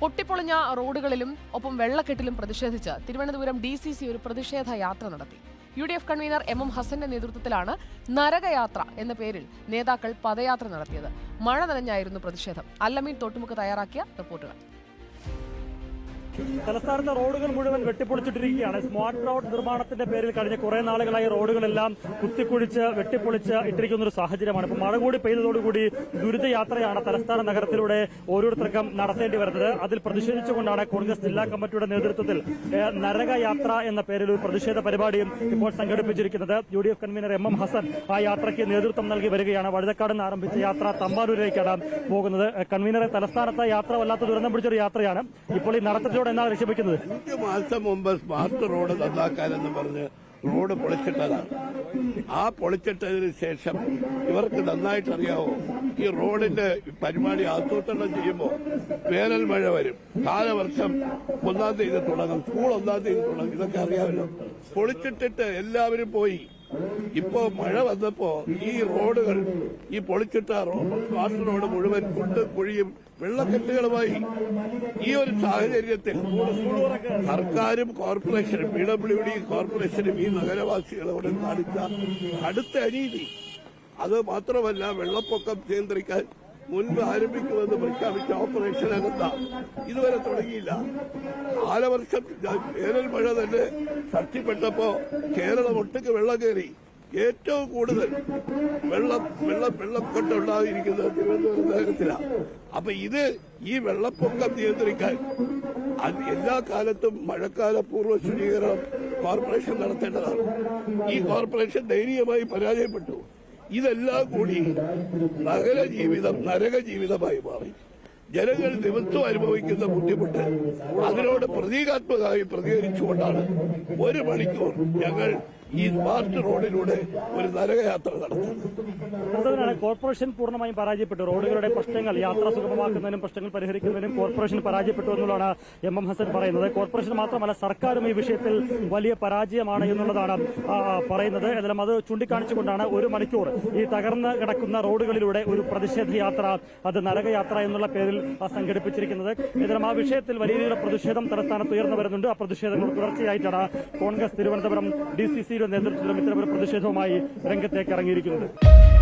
പൊട്ടിപ്പൊളിഞ്ഞ റോഡുകളിലും ഒപ്പം വെള്ളക്കെട്ടിലും പ്രതിഷേധിച്ച് തിരുവനന്തപുരം ഡി സി സി ഒരു പ്രതിഷേധ യാത്ര നടത്തി. U D F convener M M ഹസന്റെ നേതൃത്വത്തിലാണ് നരകയാത്ര എന്ന പേരിൽ നേതാക്കൾ പദയാത്ര നടത്തിയത്. മഴ നനഞ്ഞായിരുന്നു പ്രതിഷേധം. അല്ലമീൻ തൊട്ടുമുക്ക് തയ്യാറാക്കിയ റിപ്പോർട്ടുകൾ. തലസ്ഥാനത്തെ റോഡുകൾ മുഴുവൻ വെട്ടിപ്പൊളിച്ചിട്ടിരിക്കുകയാണ്. സ്മാർട്ട് റോഡ് നിർമ്മാണത്തിന്റെ പേരിൽ കഴിഞ്ഞ കുറെ നാളുകളായി റോഡുകളെല്ലാം കുത്തിക്കുഴിച്ച് വെട്ടിപ്പൊളിച്ച് ഇട്ടിരിക്കുന്ന ഒരു സാഹചര്യമാണ്. ഇപ്പൊ മഴ കൂടി പെയ്തതോടുകൂടി ദുരിതയാത്രയാണ് തലസ്ഥാന നഗരത്തിലൂടെ ഓരോരുത്തർക്കും നടത്തേണ്ടി വരുന്നത്. അതിൽ പ്രതിഷേധിച്ചുകൊണ്ടാണ് കോൺഗ്രസ് ജില്ലാ കമ്മിറ്റിയുടെ നേതൃത്വത്തിൽ നരകയാത്ര എന്ന പേരിൽ ഒരു പ്രതിഷേധ പരിപാടിയും ഇപ്പോൾ സംഘടിപ്പിച്ചിരിക്കുന്നത്. U D F convener M M Hassan ആ യാത്രയ്ക്ക് നേതൃത്വം നൽകി വരികയാണ്. വഴുതക്കാട് നിന്ന് ആരംഭിച്ച യാത്ര തമ്പാനൂരിലേക്കാണ് പോകുന്നത്. കൺവീനറെ തലസ്ഥാനത്തെ യാത്ര വല്ലാത്ത ദുരന്തം പിടിച്ചൊരു യാത്രയാണ്. ഇപ്പോൾ ഈ നടത്തത്തിലൂടെ അഞ്ചു അഞ്ച് മാസം മുമ്പ് സ്മാർട്ട് റോഡ് നന്നാക്കാനെന്ന് പറഞ്ഞ് റോഡ് പൊളിച്ചിട്ടതാണ്. ആ പൊളിച്ചിട്ടതിന് ശേഷം ഇവർക്ക് നന്നായിട്ട് അറിയാവോ? ഈ റോഡിന്റെ പരിപാടി ആസൂത്രണം ചെയ്യുമ്പോൾ വേനൽ മഴ വരും. കാലവർഷം ഒന്നാം തീയതി തുടങ്ങും സ്കൂൾ ഒന്നാം തീയതി തുടങ്ങും. ഇതൊക്കെ അറിയാമല്ലോ. പൊളിച്ചിട്ടിട്ട് എല്ലാവരും പോയി. ഇപ്പോ മഴ വന്നപ്പോ ഈ റോഡുകൾ ഈ പൊളിച്ചിട്ട കാട്ടു റോഡ് മുഴുവൻ കുണ്ട് കുഴിയും വെള്ളക്കെട്ടുകളുമായി. ഈ ഒരു സാഹചര്യത്തിൽ സർക്കാരും കോർപ്പറേഷനും പി ഡബ്ല്യു ഡി കോർപ്പറേഷനും ഈ നഗരവാസികളോട് കാണിച്ച അടുത്ത അനീതി. അത് മാത്രമല്ല വെള്ളപ്പൊക്കം നിയന്ത്രിക്കാൻ മുൻപ് ആരംഭിക്കുമെന്ന് പ്രഖ്യാപിച്ച ഓപ്പറേഷൻ അനന്ത ഇതുവരെ തുടങ്ങിയില്ല. കാലവർഷം വേനൽ മഴ തന്നെ ശക്തിപ്പെട്ടപ്പോ കേരളം ഒട്ടുക്ക് വെള്ളം കയറി ഏറ്റവും കൂടുതൽ വെള്ളം വെള്ളം വെള്ളപ്പൊക്കം ഉണ്ടായിരിക്കുന്നത് തിരുവനന്തപുരം നഗരത്തിലാണ് അപ്പൊ ഇത് ഈ വെള്ളപ്പൊക്കം നിയന്ത്രിക്കാൻ എല്ലാ കാലത്തും മഴക്കാല പൂർവ ശുചീകരണം കോർപ്പറേഷൻ നടത്തേണ്ടതാണ്. ഈ കോർപ്പറേഷൻ ദയനീയമായി പരാജയപ്പെട്ടു. ഇതെല്ലാം കൂടി നഗര ജീവിതം നരക ജീവിതമായി മാറി. ജനങ്ങൾ ദിവസവും അനുഭവിക്കുന്ന ബുദ്ധിമുട്ട് അതിനോട് പ്രതീകാത്മകമായി പ്രതികരിച്ചുകൊണ്ടാണ് ഒരു മണിക്കൂർ ഞങ്ങൾ ഈ സ്മാർട്ട് റോഡിലൂടെ ഒരു നരകയാത്ര അതുതന്നെയാണ് കോർപ്പറേഷൻ പൂർണമായും പരാജയപ്പെട്ടു റോഡുകളുടെ പ്രശ്നങ്ങൾ യാത്ര സുഗമമാക്കുന്നതിനും പ്രശ്നങ്ങൾ പരിഹരിക്കുന്നതിനും കോർപ്പറേഷൻ പരാജയപ്പെട്ടു എന്നുള്ളതാണ് എം എം ഹസൻ പറയുന്നത്. കോർപ്പറേഷൻ മാത്രമല്ല സർക്കാരും ഈ വിഷയത്തിൽ വലിയ പരാജയമാണ് എന്നുള്ളതാണ് പറയുന്നത്. എന്നാലും അത് ചൂണ്ടിക്കാണിച്ചുകൊണ്ടാണ് ഒരു മണിക്കൂർ ഈ തകർന്ന് കിടക്കുന്ന റോഡുകളിലൂടെ ഒരു പ്രതിഷേധ യാത്ര അത് നരകയാത്ര എന്നുള്ള പേരിൽ സംഘടിപ്പിച്ചിരിക്കുന്നത്. എന്നാലും ആ വിഷയത്തിൽ വലിയ രീതിയിലുള്ള പ്രതിഷേധം തലസ്ഥാനത്ത് ഉയർന്നു വരുന്നുണ്ട്. ആ പ്രതിഷേധങ്ങൾ തുടർച്ചയായിട്ടാണ് കോൺഗ്രസ് തിരുവനന്തപുരം ഡി സി സിയുടെ നേതൃത്വത്തിലും ഇത്തരമൊരു പ്രതിഷേധവുമായി രംഗത്തേക്ക് ഇറങ്ങിയിരിക്കുന്നത്.